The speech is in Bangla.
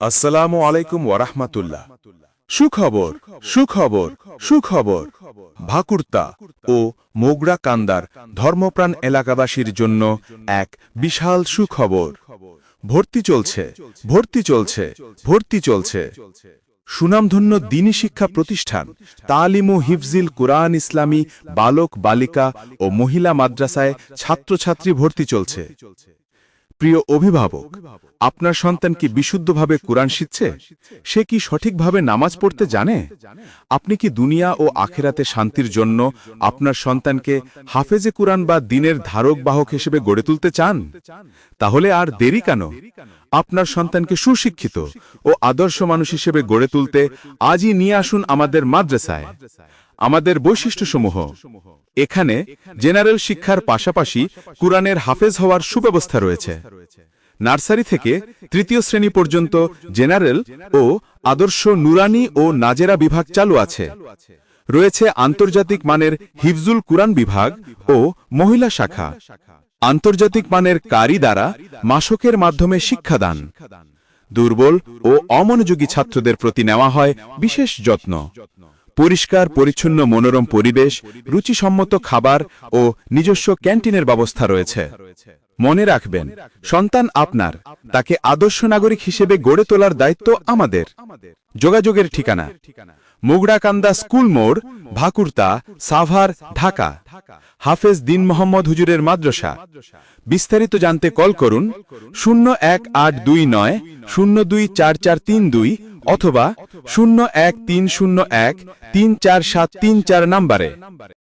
আসসালামু আলাইকুম ওয়ারাহমাতুল্লাহ সুখবর সুখবর সুখবর। ভাকুর্তা ও মোগরা কান্দার ধর্মপ্রাণ এলাকাবাসীর জন্য এক বিশাল সুখবর। ভর্তি চলছে ভর্তি চলছে ভর্তি চলছে। সুনামধন্য দিনী শিক্ষা প্রতিষ্ঠান, তালিমু হিফজিল কুরআন ইসলামী বালক, বালিকা ও মহিলা মাদ্রাসায় ছাত্রছাত্রী ভর্তি চলছে। প্রিয় অভিভাবক, আপনার সন্তান কি বিশুদ্ধভাবে কোরআন শিখছে? সে কি সঠিকভাবে নামাজ পড়তে জানে? আপনি কি দুনিয়া ও আখেরাতে শান্তির জন্য আপনার সন্তানকে হাফেজে কোরআন বা দিনের ধারক বাহক হিসেবে গড়ে তুলতে চান? তাহলে আর দেরি কেন? আপনার সন্তানকে সুশিক্ষিত ও আদর্শ মানুষ হিসেবে গড়ে তুলতে আজই নিয়ে আসুন আমাদের মাদ্রাসায়। আমাদের বৈশিষ্ট্যসমূহ। এখানে জেনারেল শিক্ষার পাশাপাশি কুরআনের হাফেজ হওয়ার সুব্যবস্থা রয়েছে। নার্সারি থেকে তৃতীয় শ্রেণি পর্যন্ত জেনারেল ও আদর্শ নুরানি ও নাজেরা বিভাগ চালু আছে। রয়েছে আন্তর্জাতিক মানের হিফজুল কুরআন বিভাগ ও মহিলা শাখা। আন্তর্জাতিক মানের কারি দ্বারা মাসকের মাধ্যমে শিক্ষাদান। দুর্বল ও অমনোযোগী ছাত্রদের প্রতি নেওয়া হয় বিশেষ যত্ন। পরিষ্কার, পরিচ্ছন্ন, মনোরম পরিবেশ, রুচিসম্মত খাবার ও নিজস্ব ক্যান্টিনের ব্যবস্থা রয়েছে। মনে রাখবেন, সন্তান আপনার, তাকে আদর্শ নাগরিক হিসেবে গড়ে তোলার দায়িত্ব আমাদের। যোগাযোগের ঠিকানা মুগড়াকান্দা স্কুল মোড়, ভাকুরতা, সাভার, ঢাকা। হাফেজ দিন মোহাম্মদ হুজুরের মাদ্রাসা। বিস্তারিত জানতে কল করুন, শূন্য এক আট দুই নয়, শূন্য দুই চার চার তিন দুই অথবা শূন্য এক তিন শূন্য এক তিন চার সাত তিন চার নাম্বারে।